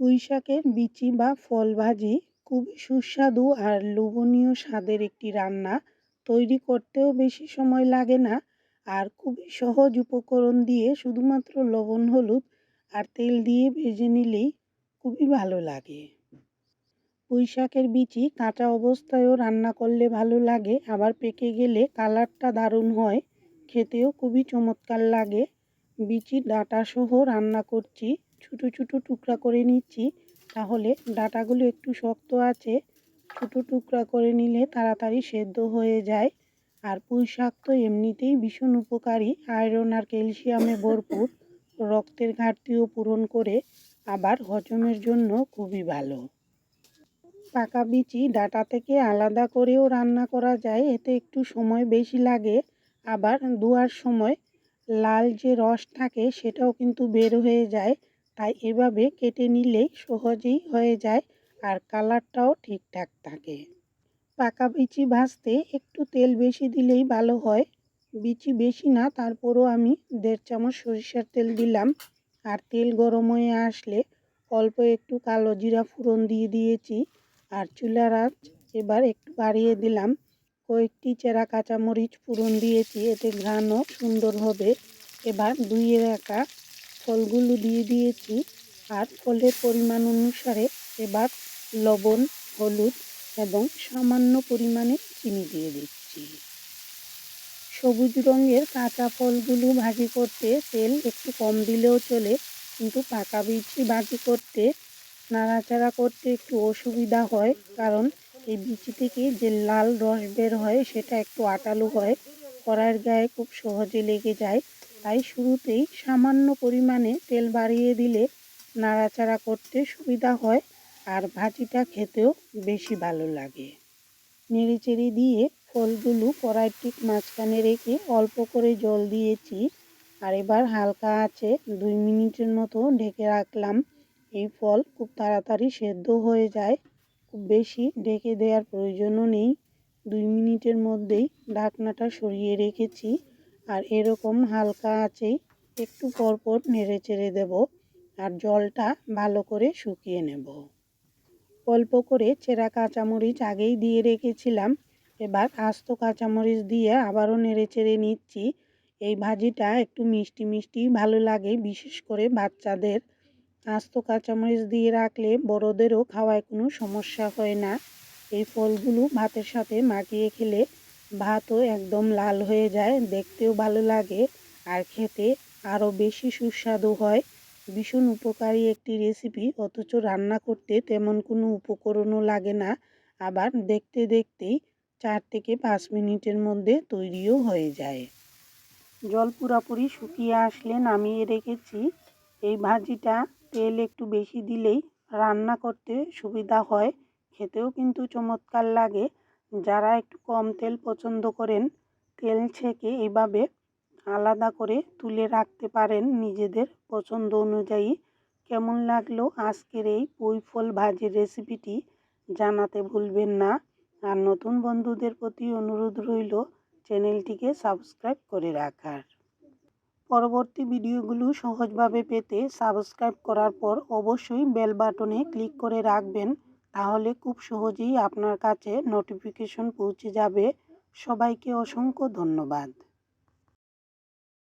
পুঁই শাকের বিচি বা ফল ভাজি খুবই সুস্বাদু আর লোভনীয় স্বাদের একটি রান্না। তৈরি করতেও বেশি সময় লাগে না আর খুবই সহজ উপকরণ দিয়ে শুধুমাত্র লবণ, হলুদ আর তেল দিয়ে ভেজে নিলেই খুবই ভালো লাগে। পুঁই শাকের বিচি কাঁচা অবস্থায়ও রান্না করলে ভালো লাগে, আবার পেকে গেলে কালারটা দারুণ হয়, খেতেও খুবই চমৎকার লাগে। বিচি ডাটা সহ রান্না করছি। ছোটো ছোটো টুকরা করে নিচ্ছি। তাহলে ডাটাগুলো একটু শক্ত আছে। ছোটো টুকরা করে নিলে তাড়াতাড়ি সেদ্ধ হয়ে যায়। আর পুঁই শাক তো এমনিতেই ভীষণ উপকারী। আয়রন আর ক্যালসিয়ামে ভরপুর। রক্তের ঘাটতিও পূরণ করে। আবার হজমের জন্য খুবই ভালো। পাকা বিচি ডাটা থেকে আলাদা করেও রান্না করা যায়। এতে একটু সময় বেশি লাগে। আবার ধোয়ার সময় লাল যে রস থাকে, সেটাও কিন্তু বের হয়ে যায়। তাই এভাবে কেটে নিলেই সহজেই হয়ে যায় আর কালারটাও ঠিকঠাক থাকে। পাকা বিচি ভাজতে একটু তেল বেশি দিলেই ভালো হয়। বিচি বেশি না, তারপরও আমি দেড় চামচ সরিষার তেল দিলাম। আর তেল গরম হয়ে আসলে অল্প একটু কালো জিরা ফোড়ন দিয়ে দিয়েছি। আর চুলার আঁচ এবার একটু বাড়িয়ে দিলাম। কয়েকটি চেরা কাঁচামরিচ ফোড়ন দিয়েছি, এতে ঘ্রাণও সুন্দর হবে। এবার ধুয়ে রাখা ফলগুলো দিয়ে দিয়েছি। আর ফলের পরিমাণ অনুসারে এবার লবণ, হলুদ এবং সামান্য পরিমাণে চিনি দিয়ে দিচ্ছি। সবুজ রঙের কাঁচা ফলগুলো ভাজি করতে তেল একটু কম দিলেও চলে, কিন্তু পাকা বিচি ভাজি করতে, নাড়াচাড়া করতে একটু অসুবিধা হয়, কারণ এই বিচি থেকে যে লাল রস বের হয় সেটা একটু আটালো হয়, কড়াইয়ের গায়ে খুব সহজে লেগে যায়। তাই শুরুতেই সামান্য পরিমাণে তেল বাড়িয়ে দিলে নাড়াচাড়া করতে সুবিধা হয় আর ভাজিটা খেতেও বেশি ভালো লাগে। নেড়েচেড়ে দিয়ে ফলগুলো কড়াই ঠিক মাঝখানে রেখে অল্প করে জল দিয়েছি আর এবার হালকা আছে দুই মিনিটের মতো ঢেকে রাখলাম। এই ফল খুব তাড়াতাড়ি সেদ্ধ হয়ে যায়। খুব বেশি ঢেকে দেওয়ার প্রয়োজনও নেই। দুই মিনিটের মধ্যেই ঢাকনাটা সরিয়ে রেখেছি। আর এরকম হালকা আছেই একটু পরপর নেড়ে চেড়ে দেব আর জলটা ভালো করে শুকিয়ে নেব। অল্প করে চেরা কাঁচামরিচ আগেই দিয়ে রেখেছিলাম, এবার আস্ত কাঁচামরিচ দিয়ে আবারও নেড়ে চেড়ে নিচ্ছি। এই ভাজিটা একটু মিষ্টি মিষ্টি ভালো লাগে, বিশেষ করে বাচ্চাদের। আস্ত কাঁচামরিচ দিয়ে রাখলে বড়োদেরও খাওয়ায় কোনো সমস্যা হয় না। এই ফলগুলো ভাতের সাথে মাখিয়ে খেলে ভাতও একদম লাল হয়ে যায়, দেখতেও ভালো লাগে আর খেতে আরও বেশি সুস্বাদু হয়। ভীষণ উপকারী একটি রেসিপি অথচ রান্না করতে তেমন কোনো উপকরণও লাগে না, আবার দেখতে দেখতেই চার থেকে পাঁচ মিনিটের মধ্যে তৈরিও হয়ে যায়। জল পুরাপুরি শুকিয়ে আসলে নামিয়ে রেখেছি। এই ভাজিটা তেল একটু বেশি দিলেই রান্না করতে সুবিধা হয়, খেতেও কিন্তু চমৎকার লাগে। যারা একটু কম তেল পছন্দ করেন, তেল ছেঁকে এভাবে আলাদা করে তুলে রাখতে পারেন নিজেদের পছন্দ অনুযায়ী। কেমন লাগল আজকের এই পুঁই ফল ভাজির রেসিপিটি জানাতে ভুলবেন না। আর নতুন বন্ধুদের প্রতি অনুরোধ রইল চ্যানেলটিকে সাবস্ক্রাইব করে রাখার। পরবর্তী ভিডিওগুলো সহজভাবে পেতে সাবস্ক্রাইব করার পর অবশ্যই বেল বাটনে ক্লিক করে রাখবেন। তাহলে খুব সহজেই আপনার কাছে নোটিফিকেশন পৌঁছে যাবে। সবাইকে অসংখ্য ধন্যবাদ।